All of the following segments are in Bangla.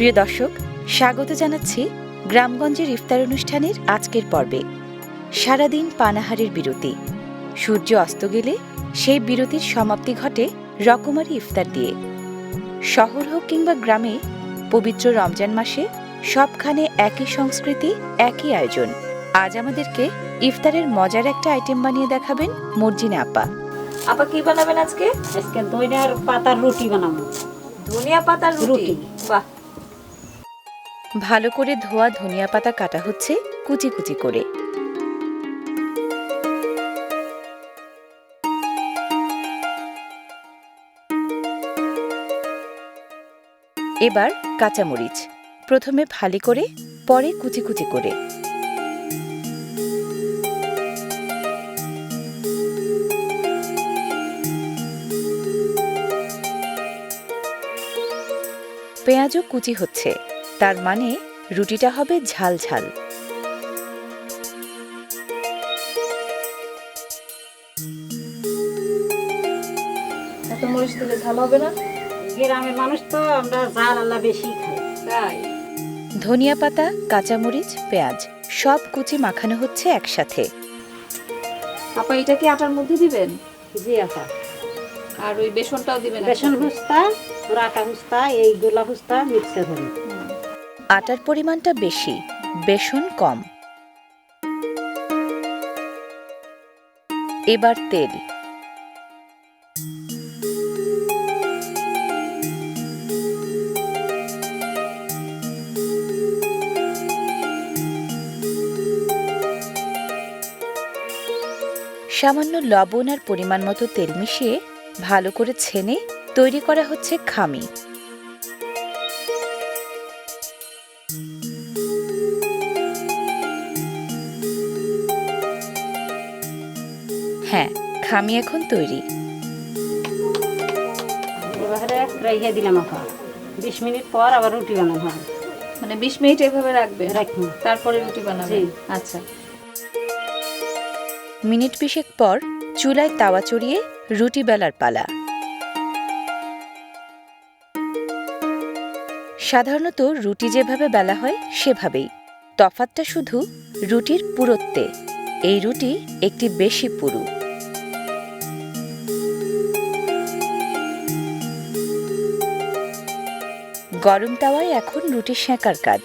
প্রিয় দর্শক স্বাগত জানাচ্ছি গ্রামগঞ্জের ইফতার অনুষ্ঠানের আজকের পর্বে। সারাদিন পানাহারের বিরতি। সূর্য অস্ত গেলে সেই বিরতির সমাপ্তি ঘটে রকমারি ইফতার দিয়ে। শহর হোক কিংবা গ্রামে পবিত্র রমজান মাসে সবখানে একই সংস্কৃতি একই আয়োজন। আজ আমাদেরকে ইফতারের মজার একটা আইটেম বানিয়ে দেখাবেন মর্জিনা আপা। আপা কি বানাবেন আজকে? আজকে দইনার পাতার রুটি বানাবো। ধনিয়া পাতার রুটি। বাহ। ভালো করে ধোয়া ধনিয়া পাতা কাটা হচ্ছে কুচি কুচি করে। এবার কাঁচামরিচ। প্রথমে ফালি করে, পরে কুচি কুচি করে। পেঁয়াজও কুচি হচ্ছে। তার মানে রুটিটা হবে ঝাল ঝাল। এত মরিচ দিলে ঝাল হবে না? গ্রামের মানুষ তো আমরা জাল আল্লাহ বেশি খাই তাই? ধনিয়া পাতা কাঁচামরিচ পেঁয়াজ সব কুচি মাখানো হচ্ছে একসাথে। আপা এটা কি আটার মধ্যে দিবেন? জি আপা। আর ওই বেসনটাও দিবেন বেসন একসাথে? হুস্তা রাটা হুস্তা এই গোলা হুস্তা মিক্সে করি হুম। আটার পরিমাণটা বেশি, বেসন কম। এবার তেল। সামান্য লবণ আর পরিমাণ মতো তেল মিশিয়ে ভালো করে ছেনে তৈরি করা হচ্ছে খামি। খামি এখন তৈরি। এবারে দিলাম আপা। বিশ মিনিট পর আবার রুটি বানাবো। হয় মানে বিশ মিনিট এভাবে রাখবে। রাখুন তারপরে রুটি বানাবে আচ্ছা। মিনিট বিশেক পর চুলায় তাওয়া চড়িয়ে রুটি বেলার পালা। সাধারণত রুটি যেভাবে বেলা হয় সেভাবেই। তফাতটা শুধু রুটির পুরত্বে। এই রুটি একটি বেশি পুরু। গরম তাওয়ায় এখন রুটি সেঁকার কাজ।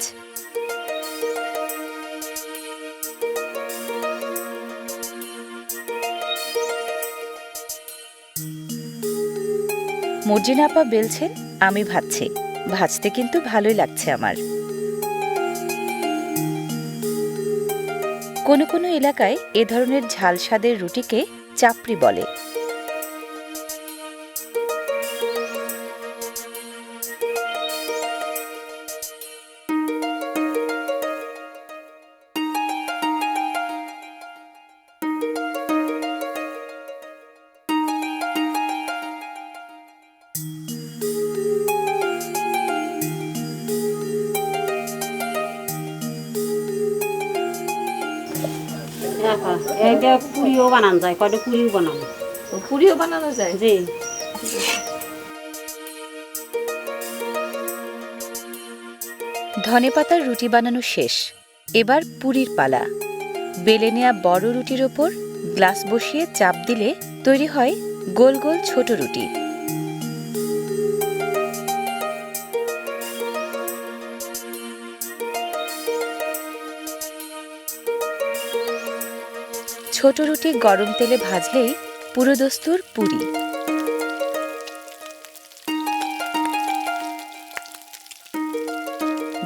মর্জিনা আপা বেলছেন, আমি ভাজছি। ভাজতে কিন্তু ভালোই লাগছে আমার। কোনো কোনো এলাকায় এ ধরনের ঝাল স্বাদের রুটিকে চাপড়ি বলে। আপা এইটা পুরিও বানান যায় কয়টা পুরিও বানাবো পুরিও বানানো যায়? জি। ধনেপাতার রুটি বানানো শেষ। এবার পুরীর পালা। বেলে নেয়া বড় রুটির ওপর গ্লাস বসিয়ে চাপ দিলে তৈরি হয় গোল গোল ছোট রুটি। ছোট রুটি গরম তেলে ভাজলেই পুরোদস্তুর পুরি।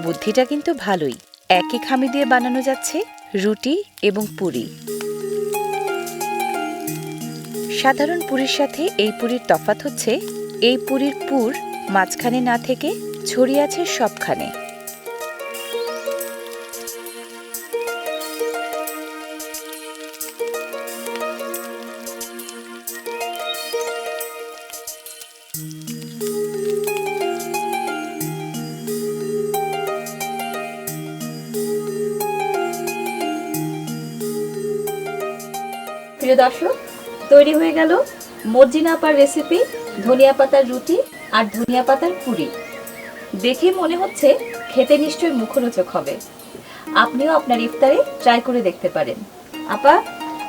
বুদ্ধিটা কিন্তু ভালোই। একই খামি দিয়ে বানানো যাচ্ছে রুটি এবং পুরি। সাধারণ পুরীর সাথে এই পুরীর তফাত হচ্ছে, এই পুরীর পুর মাঝখানে না থেকে ছড়িয়ে আছে সবখানে। প্রিয় দর্শক তৈরি হয়ে গেল মর্জিনা আপার রেসিপি ধনিয়া পাতার রুটি আর ধনিয়া পাতার পুরি। দেখে মনে হচ্ছে খেতে নিশ্চয়ই মুখরোচক হবে। আপনিও আপনার ইফতারে ট্রাই করে দেখতে পারেন। আপা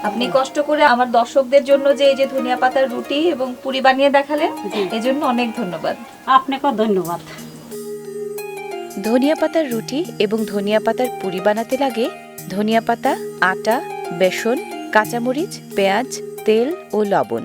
আপনি কষ্ট করে আমার দর্শকদের জন্য যে এই যে ধনিয়া পাতার রুটি এবং পুরি বানিয়ে দেখালেন। এজন্য অনেক ধন্যবাদ। আপনাকেও ধন্যবাদ। ধনিয়া পাতার রুটি এবং ধনিয়া পাতার পুরি বানাতে লাগে ধনিয়া পাতা আটা বেসন কাঁচামরিচ পেঁয়াজ তেল ও লবণ।